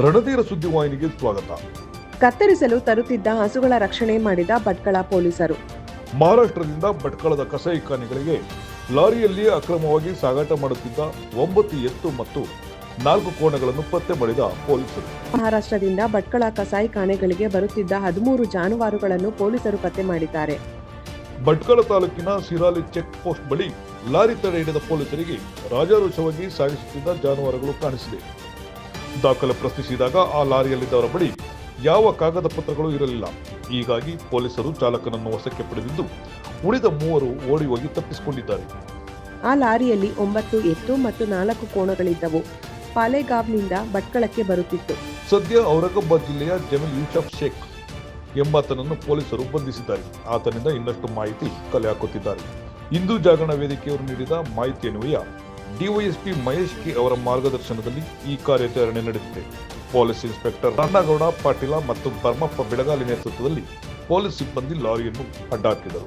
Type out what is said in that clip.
ರಣಧೀರ ಸುದ್ದಿವಾಹಿನಿಗೆ ಸ್ವಾಗತ. ಕತ್ತರಿಸಲು ತರುತ್ತಿದ್ದ ಹಸುಗಳ ರಕ್ಷಣೆ ಮಾಡಿದ ಭಟ್ಕಳ ಪೊಲೀಸರು. ಮಹಾರಾಷ್ಟ್ರದಿಂದ ಭಟ್ಕಳದ ಕಸಾಯಿಖಾನೆಗಳಿಗೆ ಲಾರಿಯಲ್ಲಿ ಅಕ್ರಮವಾಗಿ ಸಾಗಾಟ ಮಾಡುತ್ತಿದ್ದ ಒಂಬತ್ತು ಎತ್ತು ಮತ್ತು ನಾಲ್ಕು ಕೋಣಗಳನ್ನು ಪತ್ತೆ ಮಾಡಿದ ಪೊಲೀಸರು. ಮಹಾರಾಷ್ಟ್ರದಿಂದ ಭಟ್ಕಳ ಕಸಾಯಿಖಾನೆಗಳಿಗೆ ಬರುತ್ತಿದ್ದ ಹದಿಮೂರು ಜಾನುವಾರುಗಳನ್ನು ಪೊಲೀಸರು ಪತ್ತೆ ಮಾಡಿದ್ದಾರೆ. ಭಟ್ಕಳ ತಾಲೂಕಿನ ಸಿರಾಲಿ ಚೆಕ್ ಪೋಸ್ಟ್ ಬಳಿ ಲಾರಿ ತಡೆ ಹಿಡಿದ ಪೊಲೀಸರಿಗೆ ರಾಜಾರೋಷವಾಗಿ ಸಾಗಿಸುತ್ತಿದ್ದ ಜಾನುವಾರುಗಳು ಕಾಣಿಸಿದೆ. ದಾಖಲೆ ಪ್ರಶ್ನಿಸಿದಾಗ ಆ ಲಾರಿಯಲ್ಲಿದ್ದವರ ಬಳಿ ಯಾವ ಕಾಗದ ಪತ್ರಗಳು ಇರಲಿಲ್ಲ. ಹೀಗಾಗಿ ಪೊಲೀಸರು ಚಾಲಕನನ್ನು ವಶಕ್ಕೆ ಪಡೆದಿದ್ದು ಉಳಿದ ಮೂವರು ಓಡಿ ಹೋಗಿ ತಪ್ಪಿಸಿಕೊಂಡಿದ್ದಾರೆ. ಆ ಲಾರಿಯಲ್ಲಿ ಒಂಬತ್ತು ಎತ್ತು ಮತ್ತು ನಾಲ್ಕು ಕೋಣಗಳಿದ್ದವು. ಪಾಲೆಗಾವ್ನಿಂದ ಭಟ್ಕಳಕ್ಕೆ ಬರುತ್ತಿತ್ತು. ಸದ್ಯ ಔರಂಗಾಬಾದ್ ಜಿಲ್ಲೆಯ ಜಮೀಲ್ ಯೂಸಫ್ ಶೇಖ್ ಎಂಬಾತನನ್ನು ಪೊಲೀಸರು ಬಂಧಿಸಿದ್ದಾರೆ. ಆತನಿಂದ ಇನ್ನಷ್ಟು ಮಾಹಿತಿ ಕಲೆ ಹಾಕುತ್ತಿದ್ದಾರೆ. ಹಿಂದೂ ಜಾಗರಣ ವೇದಿಕೆಯವರು ನೀಡಿದ ಮಾಹಿತಿಯನ್ವಯ ಡಿವೈಎಸ್ಪಿ ಮಹೇಶ್ ಕೆ ಅವರ ಮಾರ್ಗದರ್ಶನದಲ್ಲಿ ಈ ಕಾರ್ಯಾಚರಣೆ ನಡೆದಿದೆ. ಪೊಲೀಸ್ ಇನ್ಸ್ಪೆಕ್ಟರ್ ರಾಮನಗೌಡ ಪಾಟೀಲ ಮತ್ತು ಬರ್ಮಪ್ಪ ಬೆಳಗಾಲಿ ನೇತೃತ್ವದಲ್ಲಿ ಪೊಲೀಸ್ ಸಿಬ್ಬಂದಿ ಲಾರಿಯನ್ನು ಅಡ್ಡಾಕಿದರು